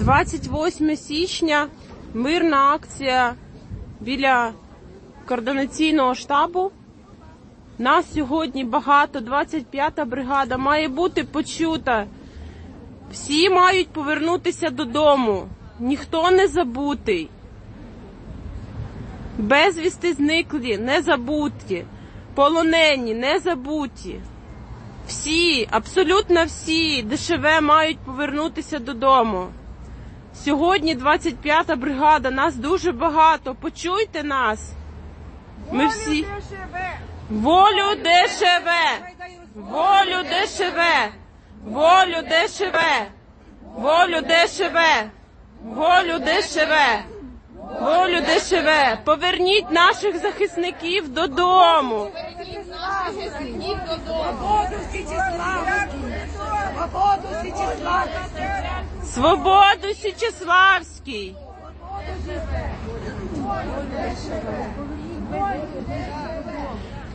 28 січня мирна акція біля координаційного штабу. Нас сьогодні багато, 25-та бригада має бути почута. Всі мають повернутися додому. Ніхто не забутий. Безвісти зниклі, не забуті. Полонені, не забуті. Всі, абсолютно всі ДШВ мають повернутися додому. Сьогодні 25-та бригада, нас дуже багато. Почуйте нас. Ми всі. Волю ДШВ! Волю ДШВ! Волю ДШВ! Волю ДШВ! Волю ДШВ! Волю ДШВ! Поверніть наших захисників додому! Свободу Січеславській! Свободу Січеславській! Свободу Січеславській!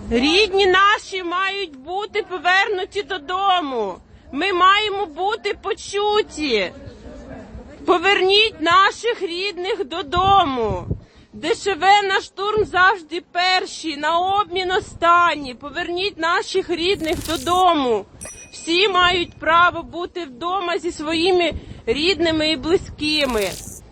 Рідні наші мають бути повернуті додому. Ми маємо бути почуті. Поверніть наших рідних додому. ДШВ на штурм завжди перші, на обмін останні. Поверніть наших рідних додому. Всі мають право бути вдома зі своїми рідними і близькими.